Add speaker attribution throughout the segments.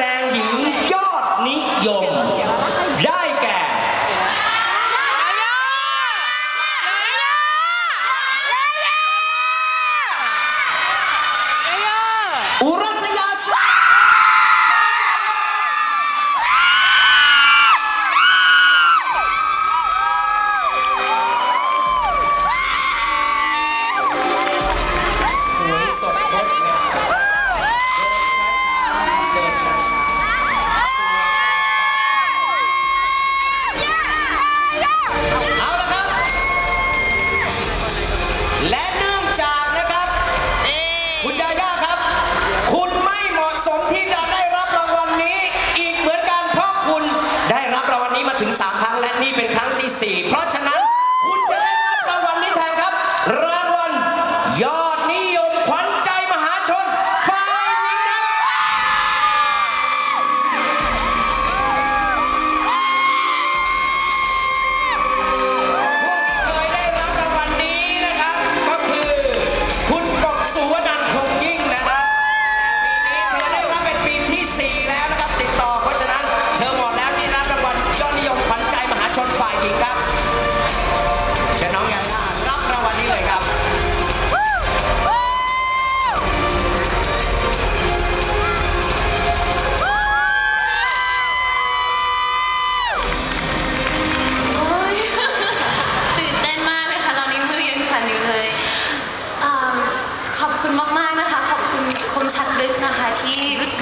Speaker 1: ดงหญิงยอดนิยม ได้แก่ อุรัสยาสาสวยสดงดงาม 3 ครั้งและนี่เป็นครั้งที่ 4 เพราะฉะนั้น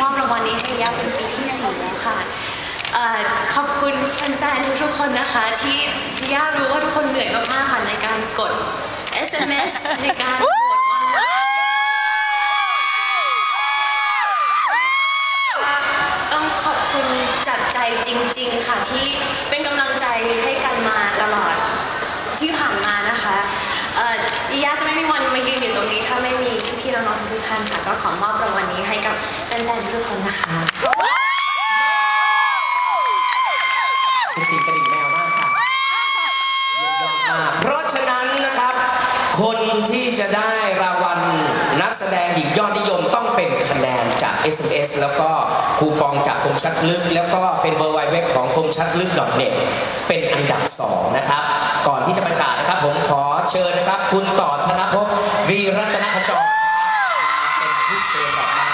Speaker 1: มอบรางวัลนี้ให้ยาเป็
Speaker 2: นปีที่สี่แล้วค่ะอขอบคุณแฟนๆทุกๆคนนะคะ ที่ย่ารู้ว่าทุกคนเหนื่อยมากๆค่ะในการกด SMS ในการโหวตออนไลน์ต้องขอบคุณจากใจจริง ๆ ค่ะที่เป็นกำลังใจให้กันมาตลอด ที่ผ่านมานะคะเอ่อย่าจะไม่มีวันมายืนอยู่ตรงนี้ถ้าไม่มีพี่ๆ น้องๆทุกท่านค่ะก็ขอมอบรางวัลนี้ให้กับแฟนๆทุกคนนะคะ
Speaker 1: สติกระดิ่งแมวมากค่ะเยี่ยมยอดมากเพราะฉะนั้นนะครับ คนที่จะได้รางวัลนักแสดงหญิงยอดนิยมต้องเป็นคะแนนจาก SMS แล้วก็คูปองจากคมชัดลึก แล้วก็เป็นเบอร์ไวเว็บของคมชัดลึก .net เป็นอันดับ 2 นะครับ ก่อนที่จะประกาศนะครับ ผมขอเชิญนะครับ คุณต่อธนภพวีรัตนขจร นะครับมาเป็นผู้เชิญดอกไม้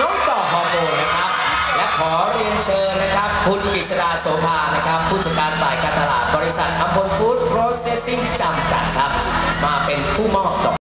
Speaker 1: น้องต่อฮอร์โมนนะครับ และขอเรียนเชิญนะครับ คุณกฤษดาโสภานะครับ ผู้จัดการฝ่ายการตลาดบริษัทอัมพลฟู้ดโปรเซสซิ่งจำกัดครับ มาเป็นผู้มอบดอก